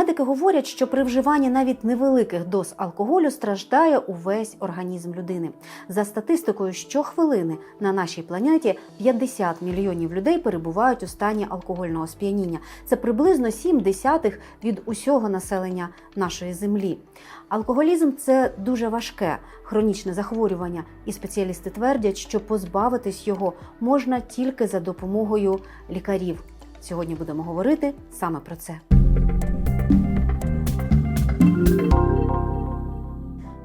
Медики говорять, що при вживанні навіть невеликих доз алкоголю страждає увесь організм людини. За статистикою, щохвилини на нашій планеті 50 мільйонів людей перебувають у стані алкогольного сп'яніння. Це приблизно 7 десятих від усього населення нашої землі. Алкоголізм це дуже важке хронічне захворювання, і спеціалісти твердять, що позбавитись його можна тільки за допомогою лікарів. Сьогодні будемо говорити саме про це.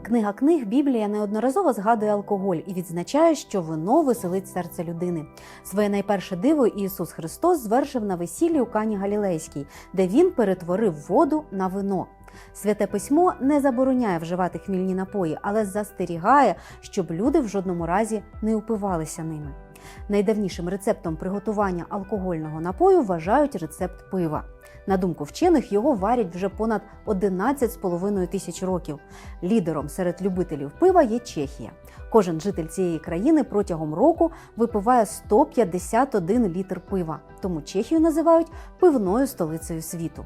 Книга книг Біблія неодноразово згадує алкоголь і відзначає, що вино веселить серце людини. Своє найперше диво Ісус Христос звершив на весіллі у Кані Галілейській, де він перетворив воду на вино. Святе письмо не забороняє вживати хмільні напої, але застерігає, щоб люди в жодному разі не упивалися ними. Найдавнішим рецептом приготування алкогольного напою вважають рецепт пива. На думку вчених, його варять вже понад 11,5 тисяч років. Лідером серед любителів пива є Чехія. Кожен житель цієї країни протягом року випиває 151 літр пива, тому Чехію називають пивною столицею світу.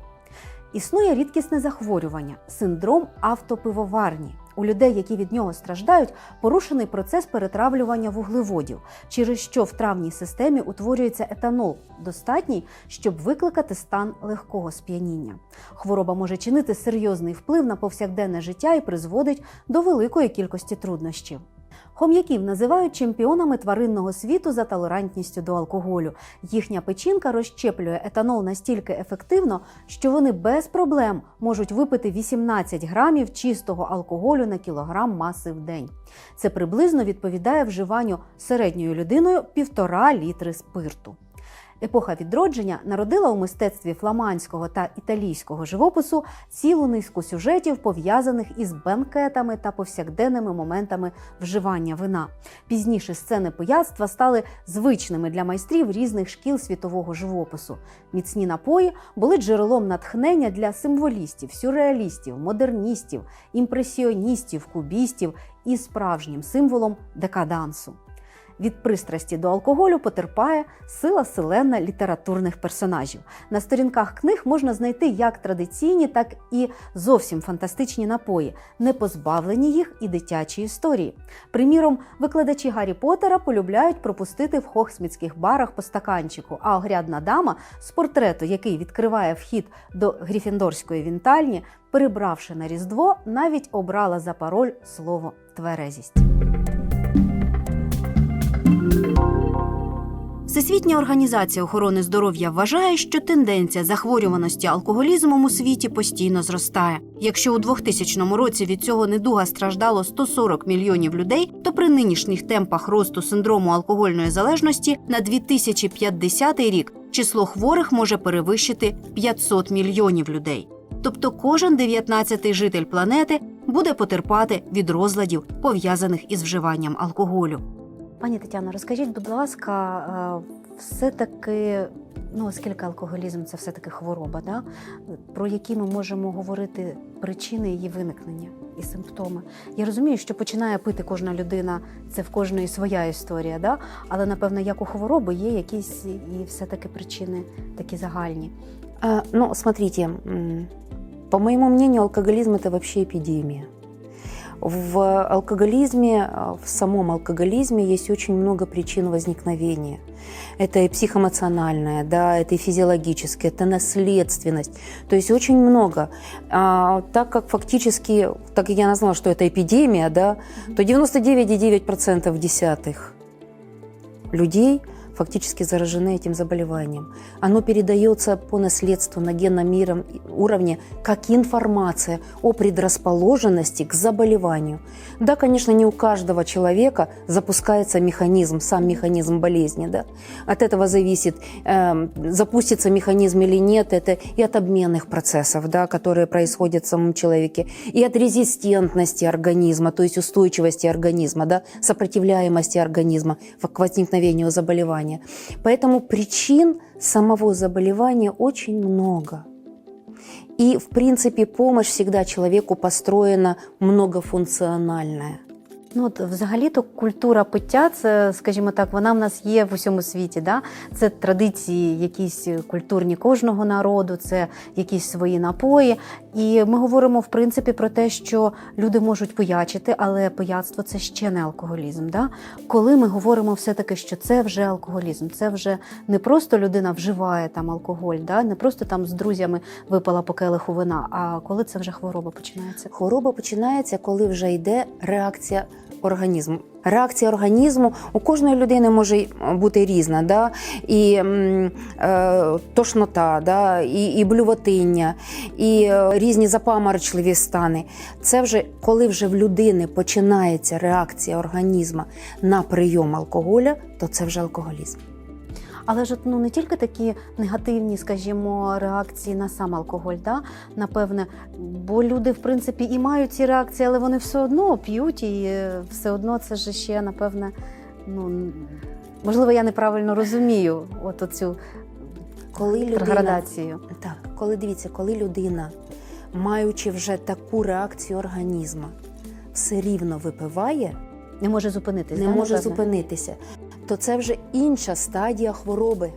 Існує рідкісне захворювання синдром автопивоварні. У людей, які від нього страждають, порушений процес перетравлювання вуглеводів, через що в травній системі утворюється етанол, достатній, щоб викликати стан легкого сп'яніння. Хвороба може чинити серйозний вплив на повсякденне життя і призводить до великої кількості труднощів. Хом'яків називають чемпіонами тваринного світу за толерантністю до алкоголю. Їхня печінка розщеплює етанол настільки ефективно, що вони без проблем можуть випити 18 грамів чистого алкоголю на кілограм маси в день. Це приблизно відповідає вживанню середньою людиною півтора літри спирту. Епоха відродження народила у мистецтві фламандського та італійського живопису цілу низку сюжетів, пов'язаних із бенкетами та повсякденними моментами вживання вина. Пізніше сцени пияцтва стали звичними для майстрів різних шкіл світового живопису. Міцні напої були джерелом натхнення для символістів, сюрреалістів, модерністів, імпресіоністів, кубістів і справжнім символом декадансу. Від пристрасті до алкоголю потерпає сила селена літературних персонажів. На сторінках книг можна знайти як традиційні, так і зовсім фантастичні напої, не позбавлені їх і дитячі історії. Приміром, викладачі Гаррі Поттера полюбляють пропустити в хохсмітських барах по стаканчику, а огрядна дама з портрету, який відкриває вхід до гріфіндорської вінтальні, перебравши на різдво, навіть обрала за пароль слово тверезість. Всесвітня організація охорони здоров'я вважає, що тенденція захворюваності алкоголізмом у світі постійно зростає. Якщо у 2000 році від цього недуга страждало 140 мільйонів людей, то при нинішніх темпах росту синдрому алкогольної залежності на 2050 рік число хворих може перевищити 500 мільйонів людей. Тобто кожен 19-й житель планети буде потерпати від розладів, пов'язаних із вживанням алкоголю. Пані Тетяно, розкажіть, будь ласка, все-таки, ну оскільки алкоголізм це все-таки хвороба, да? про які ми можемо говорити причини її виникнення і симптоми. Я розумію, що починає пити кожна людина, це в кожної своя історія, да? але напевно, як у хвороби, є якісь і все-таки причини такі загальні. А, ну, смотрите, по моему мнению, алкоголизм это вообще эпидемия. В алкоголизме, а, в самом алкоголизме есть очень много причин возникновения. Это и психоэмоциональное, да, это и физиологическое, это наследственность. То есть очень много. А, так как фактически, так как я назвала, что это эпидемия, да, то 99,9% десятых людей фактически заражены этим заболеванием. Оно передается по наследству на генном уровне как информация о предрасположенности к заболеванию. Да, конечно, не у каждого человека запускается механизм, сам механизм болезни. Да? От этого зависит, э, запустится механизм или нет, это и от обменных процессов, да, которые происходят в самом человеке, и от резистентности организма, то есть устойчивости организма, да, сопротивляемости организма к возникновению заболевания. Поэтому причин самого заболевания очень много. И, в принципе, помощь всегда человеку построена многофункциональная. Ну, от, взагалі-то культура пиття, це, скажімо так, вона в нас є в усьому світі. Да? Це традиції, якісь культурні кожного народу, це якісь свої напої. І ми говоримо в принципі про те, що люди можуть пиячити, але пияцтво це ще не алкоголізм. Да? Коли ми говоримо все-таки, що це вже алкоголізм, це вже не просто людина вживає там алкоголь, да? не просто там з друзями випала по келиху вина, а коли це вже хвороба починається. Хвороба починається, коли вже йде реакція організму. Реакція організму у кожної людини може бути різна, да? і е, тошнота, да? і, і блювотиння, і е, різні запаморочливі стани. Це вже коли вже в людини починається реакція організму на прийом алкоголя, то це вже алкоголізм. Але ж ну не тільки такі негативні, скажімо, реакції на сам алкоголь, да? напевне, бо люди, в принципі, і мають ці реакції, але вони все одно п'ють, і е, все одно це ж ще, напевне, ну можливо, я неправильно розумію от оцю Коли людина градацію. Так, коли дивіться, коли людина, маючи вже таку реакцію організму, все рівно випиває, Не може зупинитись. не да, може напевне? зупинитися, то це вже інша стадія хвороби.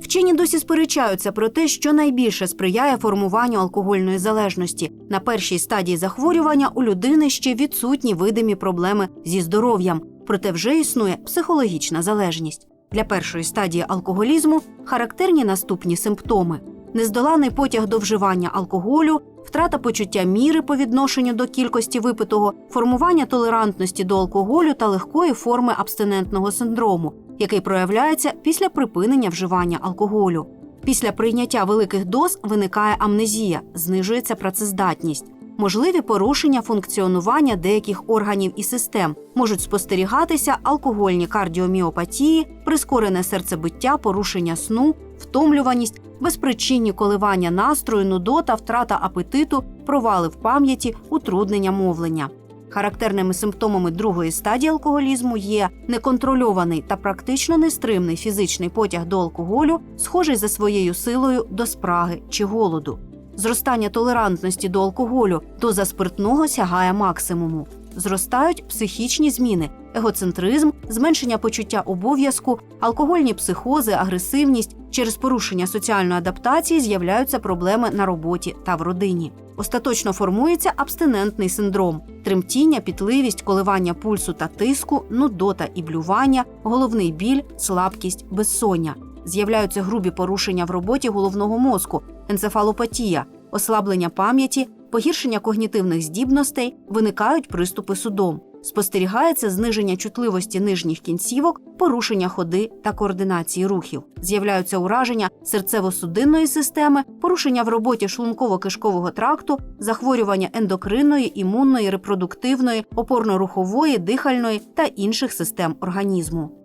Вчені досі сперечаються про те, що найбільше сприяє формуванню алкогольної залежності. На першій стадії захворювання у людини ще відсутні видимі проблеми зі здоров'ям, проте вже існує психологічна залежність. Для першої стадії алкоголізму характерні наступні симптоми: нездоланий потяг до вживання алкоголю, втрата почуття міри по відношенню до кількості випитого, формування толерантності до алкоголю та легкої форми абстинентного синдрому, який проявляється після припинення вживання алкоголю. Після прийняття великих доз виникає амнезія, знижується працездатність. Можливі порушення функціонування деяких органів і систем можуть спостерігатися алкогольні кардіоміопатії, прискорене серцебиття, порушення сну, втомлюваність, безпричинні коливання настрою, нудота, втрата апетиту, провали в пам'яті, утруднення мовлення. Характерними симптомами другої стадії алкоголізму є неконтрольований та практично нестримний фізичний потяг до алкоголю, схожий за своєю силою до спраги чи голоду. Зростання толерантності до алкоголю, доза спиртного сягає максимуму. Зростають психічні зміни, егоцентризм, зменшення почуття обов'язку, алкогольні психози, агресивність. Через порушення соціальної адаптації з'являються проблеми на роботі та в родині. Остаточно формується абстинентний синдром: тремтіння, пітливість, коливання пульсу та тиску, нудота і блювання, головний біль, слабкість, безсоння. З'являються грубі порушення в роботі головного мозку, енцефалопатія, ослаблення пам'яті, погіршення когнітивних здібностей, виникають приступи судом. Спостерігається зниження чутливості нижніх кінцівок, порушення ходи та координації рухів. З'являються ураження серцево-судинної системи, порушення в роботі шлунково-кишкового тракту, захворювання ендокринної, імунної, репродуктивної, опорно-рухової, дихальної та інших систем організму.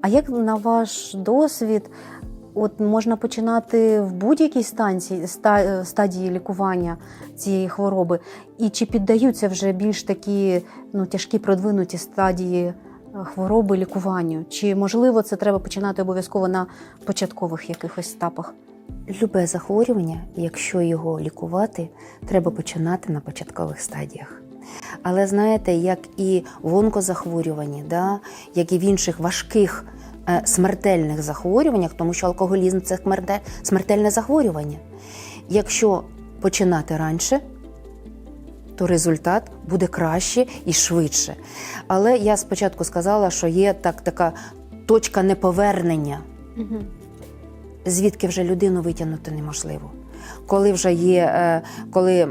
А як на ваш досвід, от можна починати в будь-якій станції, ста- стадії лікування цієї хвороби? І чи піддаються вже більш такі ну, тяжкі продвинуті стадії е, хвороби лікуванню? Чи можливо це треба починати обов'язково на початкових якихось етапах? Любе захворювання, якщо його лікувати, треба починати на початкових стадіях. Але знаєте, як і в онкозахворюванні, да, як і в інших важких е, смертельних захворюваннях, тому що алкоголізм це смертельне захворювання. Якщо починати раніше, то результат буде краще і швидше. Але я спочатку сказала, що є так, така точка неповернення Угу. звідки вже людину витягнути неможливо. Коли вже є, е, коли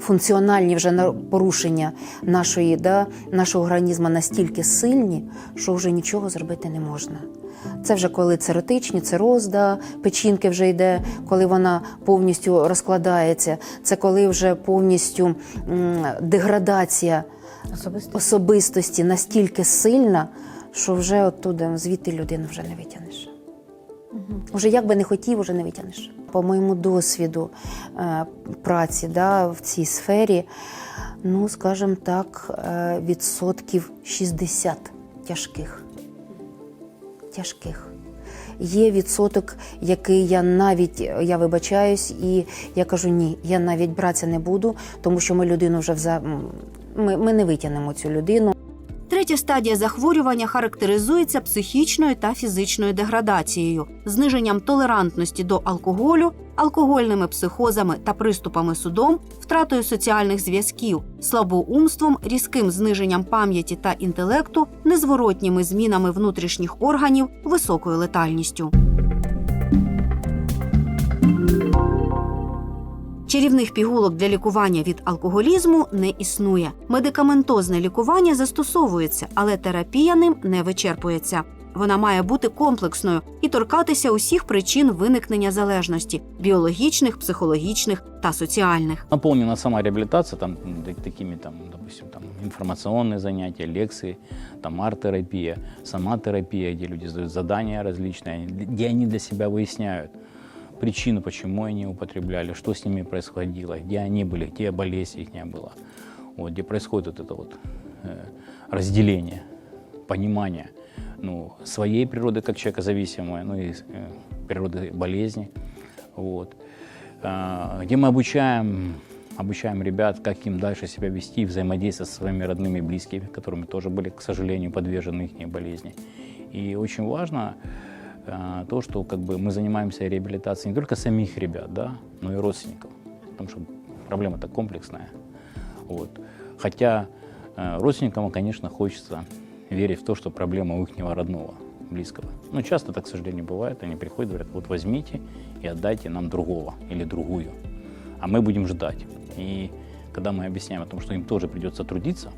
функціональні вже порушення нашої, да, нашого організму настільки сильні, що вже нічого зробити не можна. Це вже коли циротичні, цироз, да, печінки вже йде, коли вона повністю розкладається. Це коли вже повністю деградація Особисто. особистості настільки сильна, що вже оттуда звідти людину вже не витягнеш. Угу. Уже як би не хотів, уже не витягнеш. По моєму досвіду е, праці да, в цій сфері, ну, скажімо так, е, відсотків 60 тяжких. Тяжких. є відсоток, який я навіть я вибачаюсь, і я кажу ні, я навіть братися не буду, тому що ми людину вже вза... ми, ми не витягнемо цю людину. Третя стадія захворювання характеризується психічною та фізичною деградацією, зниженням толерантності до алкоголю, алкогольними психозами та приступами судом, втратою соціальних зв'язків, слабоумством, різким зниженням пам'яті та інтелекту, незворотніми змінами внутрішніх органів, високою летальністю. Чарівних пігулок для лікування від алкоголізму не існує. Медикаментозне лікування застосовується, але терапія ним не вичерпується. Вона має бути комплексною і торкатися усіх причин виникнення залежності біологічних, психологічних та соціальних. Наполнена сама реабилитация там, м, так- такими, там, допустим, там, информационные занятия, лекции, там, арт-терапия, сама терапия, где люди задают задания различные, где они для себя выясняют Причину, почему они употребляли, что с ними происходило, где они были, где болезнь их не была. Вот, где происходит вот это вот э, разделение, понимание ну, своей природы как человека зависимой, ну и э, природы болезни. Вот. А, где мы обучаем, обучаем ребят, как им дальше себя вести, взаимодействовать со своими родными и близкими, которыми тоже были, к сожалению, подвержены их болезни. И очень важно а, то, что как бы, мы занимаемся реабилитацией не только самих ребят, да, но и родственников, потому что проблема-то комплексная. Вот. Хотя э, родственникам, конечно, хочется верить в то, что проблема у их родного, близкого. Но часто так, к сожалению, бывает. Они приходят, говорят, вот возьмите и отдайте нам другого или другую, а мы будем ждать. И когда мы объясняем о том, что им тоже придется трудиться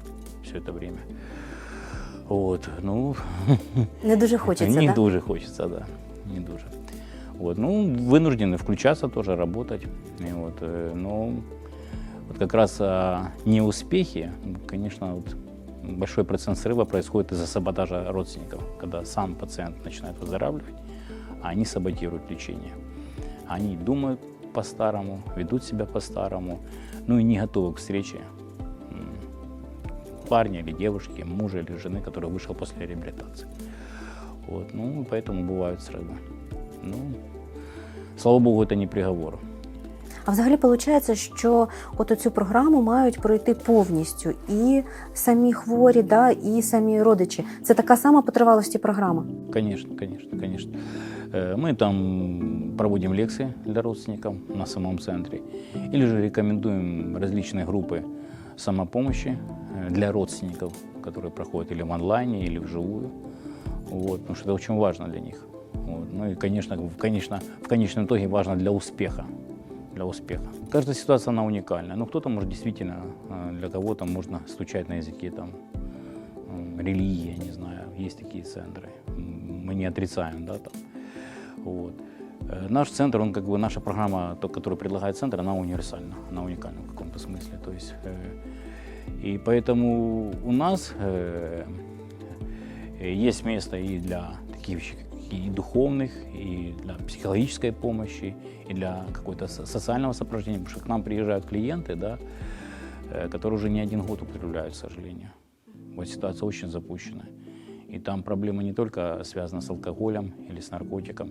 все это время, вот, ну, Не дуже хочеться, не да? дуже хочется, да, не дуже. Вот, ну, вынуждены включаться тоже, работать. И вот, э, но вот как раз о неуспехе, конечно, вот большой процент срыва происходит из-за саботажа родственников, когда сам пациент начинает выздоравливать, а они саботируют лечение. Они думают по-старому, ведут себя по-старому, ну и не готовы к встрече парня или девушки, мужа или жены, который вышел после реабилитации. Вот, ну, и поэтому бывают срывы. Ну, слава богу, это не приговор. А взагалі виходить, що от цю програму мають пройти повністю і самі хворі, да, і самі родичі. Це така сама по тривалості програма. Конечно, конечно, конечно. Э, Мы там проводим лекции для родственников на самом центре. Или же рекомендуем различные группы Самопомощи э, для родственников, которые проходят или в онлайне, или вживую. Вот, потому что это очень важно для них. Вот. Ну и, конечно, в, конечно, в конечном итоге важно для успеха. Для успеха. Каждая ситуация, она уникальна. Ну, кто-то, может, действительно, э, для кого-то можно стучать на языке там, религия, не знаю, есть такие центры. Мы не отрицаем, да, там. Вот. Э, Наш центр, он как бы, наша программа, то, которую предлагает центр, она универсальна, она уникальна в каком-то смысле. То есть, э, и поэтому у нас э, э, есть место и для таких вещей, как и духовных, и для психологической помощи, и для какого-то со- социального сопровождения, потому что к нам приезжают клиенты, да, э, которые уже не один год употребляют, к сожалению. Вот ситуация очень запущена. И там проблема не только связана с алкоголем или с наркотиком,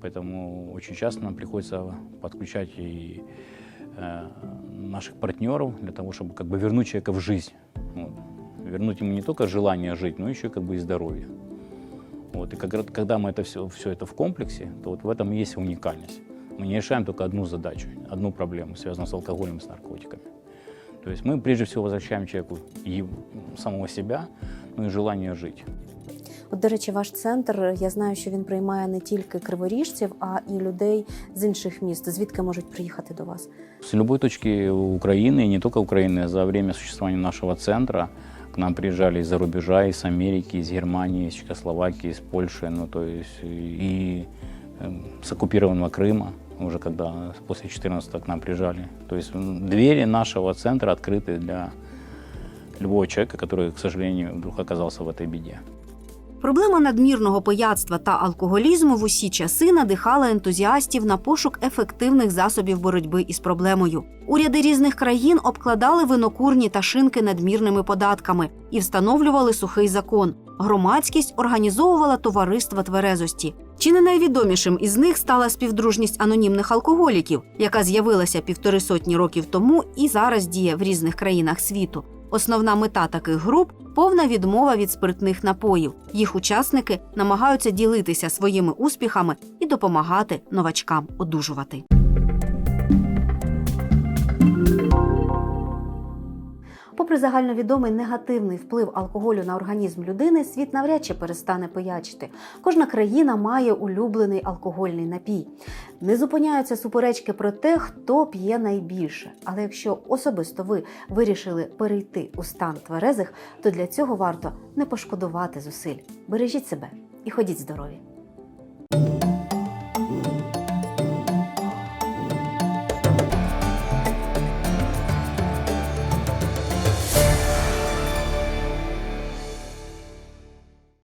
поэтому очень часто нам приходится подключать и э, наших партнеров для того, чтобы как бы вернуть человека в жизнь. Вот. Вернуть ему не только желание жить, но еще как бы и здоровье. Вот. И раз- когда мы это все, все это в комплексе, то вот в этом и есть уникальность. Мы не решаем только одну задачу, одну проблему, связанную с алкоголем и с наркотиками. То есть мы прежде всего возвращаем человеку и самого себя, ну и желание жить. От, до речі, ваш центр, я знаю, що він приймає не тільки криворіжців, а і людей з інших міст. Звідки можуть приїхати до вас? С любой точки Украины, и не только Украины, за время существования нашего центра к нам приезжали из-за рубежа, из Америки, из Германии, из Чехословакии, из Польши, ну то есть и э, с оккупированного Крыма, уже когда после 14 к нам приезжали. То есть м, двери нашего центра открыты для любого человека, который, к сожалению, вдруг оказался в этой беде. Проблема надмірного пияцтва та алкоголізму в усі часи надихала ентузіастів на пошук ефективних засобів боротьби із проблемою. Уряди різних країн обкладали винокурні та шинки надмірними податками і встановлювали сухий закон. Громадськість організовувала товариства тверезості. Чи не найвідомішим із них стала співдружність анонімних алкоголіків, яка з'явилася півтори сотні років тому і зараз діє в різних країнах світу. Основна мета таких груп повна відмова від спиртних напоїв. Їх учасники намагаються ділитися своїми успіхами і допомагати новачкам одужувати. Попри загальновідомий негативний вплив алкоголю на організм людини, світ навряд чи перестане пиячити. Кожна країна має улюблений алкогольний напій. Не зупиняються суперечки про те, хто п'є найбільше. Але якщо особисто ви вирішили перейти у стан тверезих, то для цього варто не пошкодувати зусиль. Бережіть себе і ходіть здорові!